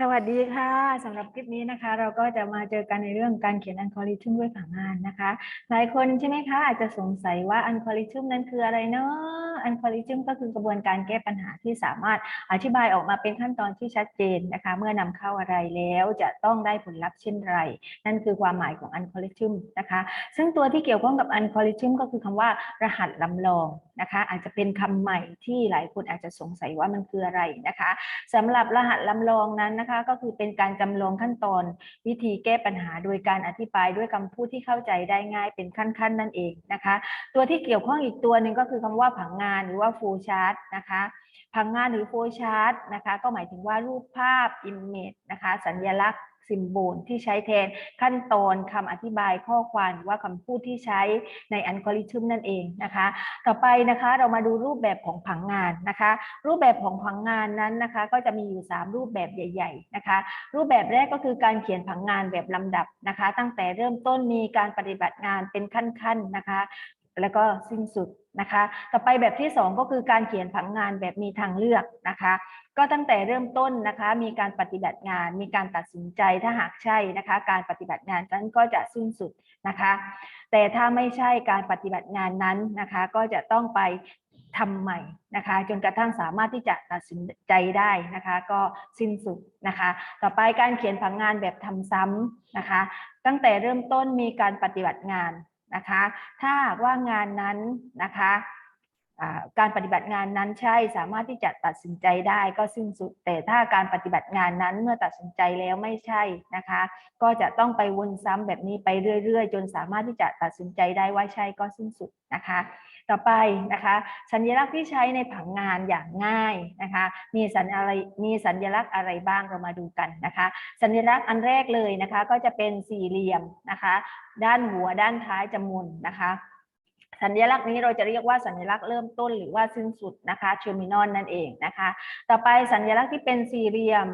สวัสดีค่ะสำหรับคลิปนี้นะคะ เราก็จะมาเจอกันในเรื่องการเขียนอัลกอริทึมด้วยผังานนะคะ หลายคนใช่ไหมคะ อาจจะสงสัยว่าอัลกอริทึมนั้นคืออะไรเนาะอัลกอริทึมก็คือกระบวนการแก้ปัญหาที่สามารถอธิบายออกมาเป็นขั้นตอนที่ชัดเจนนะคะ เมื่อนำเข้าอะไรแล้วจะต้องได้ผลลัพธ์เช่นไร นั่นคือความหมายของอัลกอริทึมนะคะ ซึ่งตัวที่เกี่ยวข้องกับอัลกอริทึมก็คือคำว่ารหัสลำลองนะคะ อาจจะเป็นคำใหม่ที่หลายคนอาจจะสงสัยว่ามันคืออะไรนะคะสำหรับรหัสลำลองนั้นนะคะ ก็คือเป็นการจำลองขั้นตอนวิธีแก้ปัญหา โดยการอธิบายด้วยคำพูดที่เข้าใจได้ง่ายเป็นขั้นๆ นั่นเองนะคะ ตัวที่เกี่ยวข้องอีกตัวหนึ่งก็คือคำว่าผังงานหรือว่า flow chart นะคะผังงานหรือ flow chart นะคะ ก็หมายถึงว่ารูปภาพ image นะคะ สัญลักษณ์ สิมโบลที่ใช้แทนขั้นตอนคำอธิบายข้อความหรือว่าคำพูดที่ใช้ในอัลกอริทึมนั่นเองนะคะ ต่อไปนะคะเรามาดูรูปแบบของผังงานนะคะ รูปแบบของผังงานนั้นนะคะ ก็จะมีอยู่ 3 รูปแบบใหญ่ ๆนะคะ รูปแบบแรกก็คือการเขียนผังงานแบบลำดับนะคะ ตั้งแต่เริ่มต้นมีการปฏิบัติงานเป็นขั้นๆนะคะ แล้วก็สิ้นสุดนะคะ ต่อไปแบบที่ 2 ก็คือการเขียนผังงานแบบมีทางเลือกนะคะ ก็ตั้งแต่เริ่มต้นนะคะ มีการปฏิบัติงาน มีการตัดสินใจถ้าหากใช่นะคะ การปฏิบัติงานนั้นก็จะสิ้นสุดนะคะ แต่ถ้าไม่ใช่การปฏิบัติงานนั้นนะคะ ก็จะต้องไปทำใหม่นะคะ จนกระทั่งสามารถที่จะตัดสินใจได้นะคะ ก็สิ้นสุดนะคะ ต่อไปการเขียนผังงานแบบทำซ้ำนะคะ ตั้งแต่เริ่มต้นมีการปฏิบัติงาน นะคะ ถ้าว่างานนั้นนะคะการปฏิบัติงานนั้นใช่สามารถที่จะตัดสินใจได้ก็สิ้นสุด แต่ถ้าการปฏิบัติงานนั้นเมื่อตัดสินใจแล้วไม่ใช่นะคะ ก็จะต้องไปวนซ้ำแบบนี้ไปเรื่อย ๆ จนสามารถที่จะตัดสินใจได้ว่าใช่ก็สิ้นสุดนะคะ ต่อไปนะคะสัญลักษณ์ที่ใช้ในผังงานอย่างง่ายนะคะมีสัญอะไรมีสัญลักษณ์อะไรบ้างเรามาดูกันนะคะ สัญลักษณ์อันแรกเลยนะคะก็จะเป็นสี่เหลี่ยมนะคะด้านหัวด้านท้ายจะมุนนะคะสัญลักษณ์นี้เราจะเรียกว่าสัญลักษณ์เริ่มต้นหรือว่าสิ้นสุดนะคะ terminal นั่นเองนะคะ ต่อไปสัญลักษณ์ที่เป็นสี่เหลี่ยม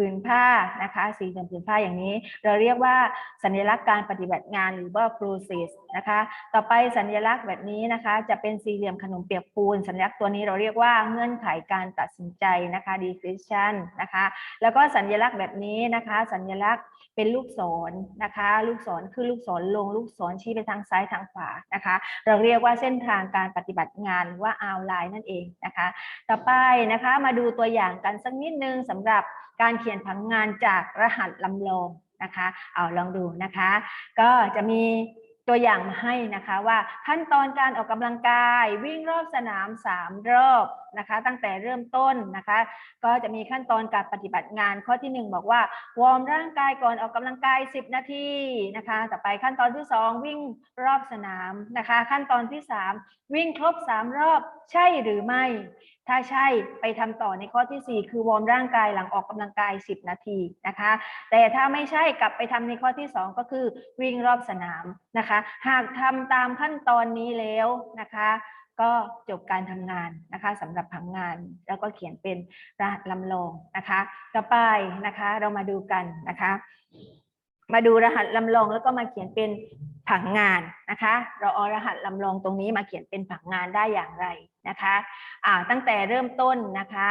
ผืนผ้านะคะสี่เหลี่ยมผืนผ้าอย่างนี้ เราเรียกว่าสัญลักษณ์การปฏิบัติงานหรือว่า process นะคะ ต่อไปสัญลักษณ์แบบนี้นะคะ จะเป็นสี่เหลี่ยมขนมเปียกปูน สัญลักษณ์ตัวนี้เราเรียกว่าเงื่อนไขการตัดสินใจนะคะ decision นะคะ แล้วก็สัญลักษณ์แบบนี้นะคะ สัญลักษณ์เป็นลูกศรนะคะ ลูกศรคือลูกศรลงลูกศรชี้ไปทางซ้ายทางขวานะคะ เราเรียกว่าเส้นทางการปฏิบัติงานหรือว่า outline นั่นเองนะคะ ต่อไปนะคะมาดูตัวอย่างกันสักนิดนึงสำหรับ การเขียนผังงานจากรหัสลำลองนะคะ เอาลองดูนะคะ ก็จะมี ตัวอย่างมาให้นะคะว่าขั้นตอนการออกกำลังกายวิ่งรอบสนาม 3 รอบนะคะ ตั้งแต่เริ่มต้นนะคะ ก็จะมีขั้นตอนการปฏิบัติงานข้อที่ 1 บอกว่าวอร์มร่างกายก่อนออกกำลังกาย 10 นาทีนะคะ ต่อไปขั้นตอนที่ 2 วิ่งรอบสนามนะคะ ขั้นตอนที่ 3 วิ่งครบ 3 รอบใช่หรือไม่ ถ้าใช่ไปทำต่อในข้อที่ 4 คือวอร์มร่างกายหลังออกกำลังกาย 10 นาทีนะคะ แต่ถ้าไม่ใช่กลับไปทำในข้อที่ 2 ก็คือวิ่งรอบสนามนะคะหากทำตามขั้นตอนนี้แล้วนะคะ ก็จบการทำงานนะคะสำหรับผังงานแล้วก็เขียนเป็นรหัสลำลองนะคะ ต่อไปนะคะเรามาดูกันนะคะ มาดูรหัสลำลองแล้วก็มาเขียนเป็นผังงานนะคะ เราเอารหัสลำลองตรงนี้มาเขียนเป็นผังงานได้อย่างไรนะคะอ่าตั้งแต่เริ่มต้นนะคะ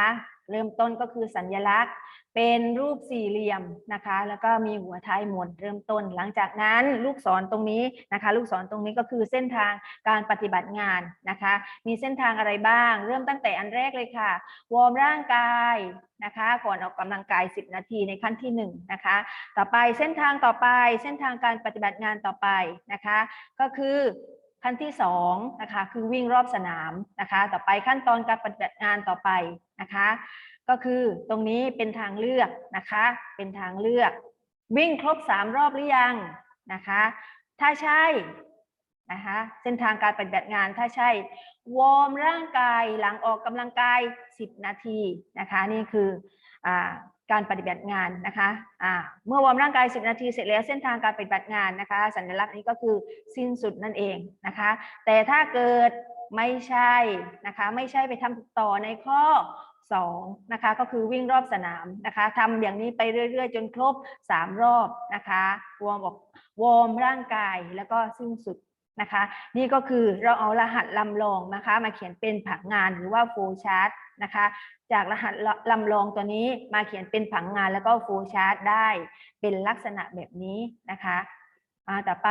เริ่มต้นก็คือสัญลักษณ์ เป็นรูปสี่เหลี่ยมนะคะ แล้วก็มีหัวท้ายหมดเริ่มต้น หลังจากนั้นลูกศรตรงนี้นะคะ ลูกศรตรงนี้ก็คือเส้นทางการปฏิบัติงานนะคะ มีเส้นทางอะไรบ้าง เริ่มตั้งแต่อันแรกเลยค่ะ วอร์มร่างกายนะคะ ก่อนออกกำลังกาย 10 นาทีในขั้นที่1นะคะ ต่อไปเส้นทางต่อไป เส้นทางการปฏิบัติงานต่อไปนะคะ ก็คือ ขั้นที่2นะคะคือวิ่งรอบสนามนะคะต่อไปขั้นตอนการปฏิบัติงานต่อไปนะคะ ก็คือตรงนี้เป็นทางเลือกนะคะ เป็นทางเลือก วิ่งครบ 3 รอบหรือยังนะคะ ถ้าใช่นะคะเส้นทางการปฏิบัติงานถ้าใช่ วอร์มร่างกายหลังออกกำลังกาย 10 นาทีนะคะ นี่คืออ่า การปฏิบัติงานนะคะอ่าเมื่อวอร์มร่างกาย 10 นาทีเสร็จแล้วเส้นทางการปฏิบัติงานนะคะ สัญลักษณ์นี้ก็คือสิ้นสุดนั่นเองนะคะ แต่ถ้าเกิดไม่ใช่นะคะ ไม่ใช่ไปทำต่อในข้อ2นะคะก็คือวิ่งรอบสนามนะคะทำอย่างนี้ไปเรื่อย ๆ จนครบ 3 รอบนะคะวอร์มออกวอร์มร่างกายแล้วก็สิ้นสุด นะคะ นี่ก็คือเราเอารหัสลำลองนะคะ มาเขียนเป็นผังงานหรือว่าโฟชาร์ตนะคะ จากรหัสลำลองตัวนี้มาเขียนเป็นผังงานแล้วก็โฟชาร์ตได้เป็นลักษณะแบบนี้นะคะมาต่อไป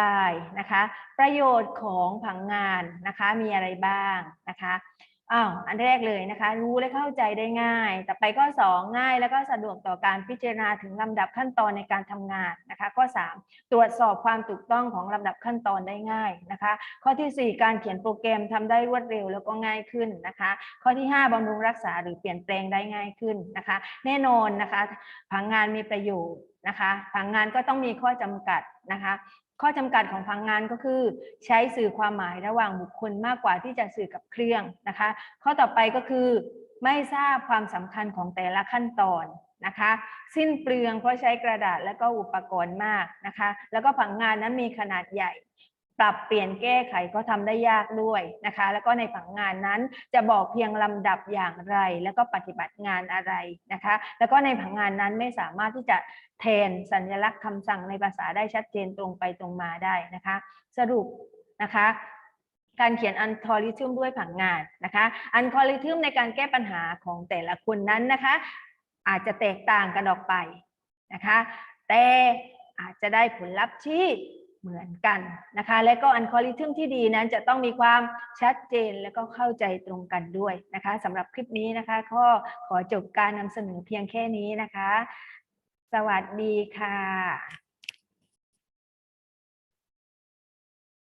นะคะ ประโยชน์ของผังงานนะคะมีอะไรบ้างนะคะ อ้าวอันแรกเลยนะคะ รู้และเข้าใจได้ง่าย ต่อไปข้อ 2 ง่ายแล้วก็สะดวกต่อการพิจารณาถึงลำดับขั้นตอนในการทำงานนะคะ ข้อ 3 ตรวจสอบความถูกต้องของลำดับขั้นตอนได้ง่ายนะคะ ข้อทีสี่4 การเขียนโปรแกรมทำได้รวดเร็วแล้วก็ง่ายขึ้นนะคะ ข้อที่ 5บำรุงรักษาหรือเปลี่ยนแปลงได้ง่ายขึ้นนะคะ แน่นอนนะคะผังงานมีประโยชน์นะคะผังงานก็ต้องมีข้อจำกัดนะคะ ข้อจำกัดของผังงานก็คือ ใช้สื่อความหมายระหว่างบุคคลมากกว่าที่จะสื่อกับเครื่องนะคะ ข้อต่อไปก็คือไม่ทราบความสำคัญของแต่ละขั้นตอนนะคะ สิ้นเปลืองเพราะใช้กระดาษและก็อุปกรณ์มากนะคะ แล้วก็ผังงานนั้นมีขนาดใหญ่ ปรับเปลี่ยนแก้ไขก็ทำได้ยากด้วยนะคะ แล้วก็ในผังงานนั้นจะบอกเพียงลำดับอย่างไร แล้วก็ปฏิบัติงานอะไรนะคะ แล้วก็ในผังงานนั้นไม่สามารถที่จะแทนสัญลักษณ์คำสั่งในภาษาได้ชัดเจนตรงไปตรงมาได้นะคะ สรุปนะคะการเขียนอัลกอริทึมด้วยผังงานนะคะอัลกอริทึมในการแก้ปัญหาของแต่ละคนนั้นนะคะ อาจจะแตกต่างกันออกไปนะคะ แต่อาจจะได้ผลลัพธ์ที่ เหมือนกันนะคะ และก็อัลกอริทึมที่ดีนั้นจะต้องมีความชัดเจนและก็เข้าใจตรงกันด้วยนะคะสำหรับคลิปนี้นะคะก็ขอจบการนำเสนอเพียงแค่นี้นะคะ สวัสดีค่ะ